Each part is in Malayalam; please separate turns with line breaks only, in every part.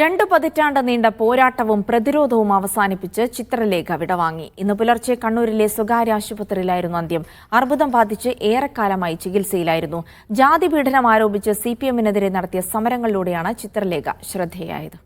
രണ്ടു പതിറ്റാണ്ട് നീണ്ട പോരാട്ടവും പ്രതിരോധവും അവസാനിപ്പിച്ച് ചിത്രലേഖ വിടവാങ്ങി. ഇന്ന് പുലർച്ചെ കണ്ണൂരിലെ സ്വകാര്യ ആശുപത്രിയിലായിരുന്നു അന്ത്യം. അർബുദം ബാധിച്ച് ഏറെക്കാലമായി ചികിത്സയിലായിരുന്നു. ജാതി പീഡനം ആരോപിച്ച് സി പി എമ്മിനെതിരെ നടത്തിയ സമരങ്ങളിലൂടെയാണ് ചിത്രലേഖ ശ്രദ്ധേയായത്.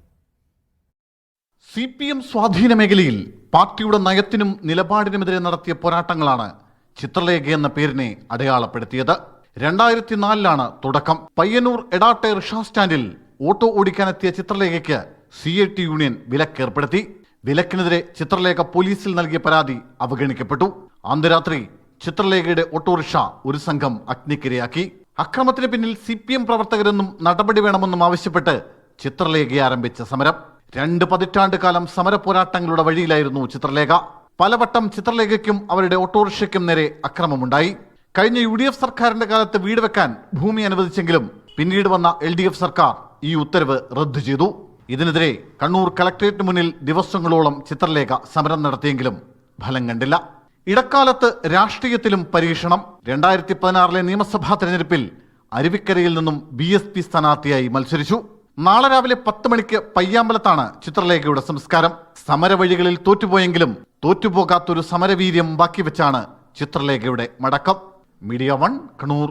സി പി എം സ്വാധീന മേഖലയിൽ പാർട്ടിയുടെ നയത്തിനും നിലപാടിനുമെതിരെ നടത്തിയ പോരാട്ടങ്ങളാണ് ചിത്രലേഖ എന്ന പേരിനെ അടയാളപ്പെടുത്തിയത്. രണ്ടായിരത്തി നാലിലാണ് തുടക്കം. പയ്യന്നൂർ എടാട്ടെ റിഷാ സ്റ്റാൻഡിൽ ഓട്ടോ ഓടിക്കാനെത്തിയ ചിത്രലേഖയ്ക്ക് സി ഐ ടി യൂണിയൻ വിലക്കേർപ്പെടുത്തി. വിലക്കിനെതിരെ ചിത്രലേഖ പോലീസിൽ നൽകിയ പരാതി അവഗണിക്കപ്പെട്ടു. അന്ന് രാത്രി ചിത്രലേഖയുടെ ഓട്ടോറിക്ഷ ഒരു സംഘം അഗ്നിക്കിരയാക്കി. അക്രമത്തിന് പിന്നിൽ സി പി എം പ്രവർത്തകരെന്നും നടപടി വേണമെന്നും ആവശ്യപ്പെട്ട് ചിത്രലേഖ ആരംഭിച്ച സമരം. രണ്ട് പതിറ്റാണ്ട് കാലം സമര പോരാട്ടങ്ങളുടെ വഴിയിലായിരുന്നു ചിത്രലേഖ. പലവട്ടം ചിത്രലേഖയ്ക്കും അവരുടെ ഓട്ടോറിക്ഷയ്ക്കും നേരെ അക്രമമുണ്ടായി. കഴിഞ്ഞ യു ഡി എഫ് സർക്കാരിന്റെ കാലത്ത് വീട് വെക്കാൻ ഭൂമി അനുവദിച്ചെങ്കിലും പിന്നീട് വന്ന എൽ ഡി എഫ് സർക്കാർ ഈ ഉത്തരവ് റദ്ദു ചെയ്തു. ഇതിനെതിരെ കണ്ണൂർ കളക്ടറേറ്റിന് മുന്നിൽ ദിവസങ്ങളോളം ചിത്രലേഖ സമരം നടത്തിയെങ്കിലും ഫലം കണ്ടില്ല. ഇടക്കാലത്ത് രാഷ്ട്രീയത്തിലും പരീക്ഷണം. രണ്ടായിരത്തി പതിനാറിലെ നിയമസഭാ തെരഞ്ഞെടുപ്പിൽ അരുവിക്കരയിൽ നിന്നും ബി എസ് പി സ്ഥാനാർത്ഥിയായി മത്സരിച്ചു. നാളെ രാവിലെ പത്ത് മണിക്ക് പയ്യാമ്പലത്താണ് ചിത്രലേഖയുടെ സംസ്കാരം. സമരവഴികളിൽ തോറ്റുപോയെങ്കിലും തോറ്റുപോകാത്തൊരു സമരവീര്യം ബാക്കി വെച്ചാണ് ചിത്രലേഖയുടെ മടക്കം. Media One Kannur.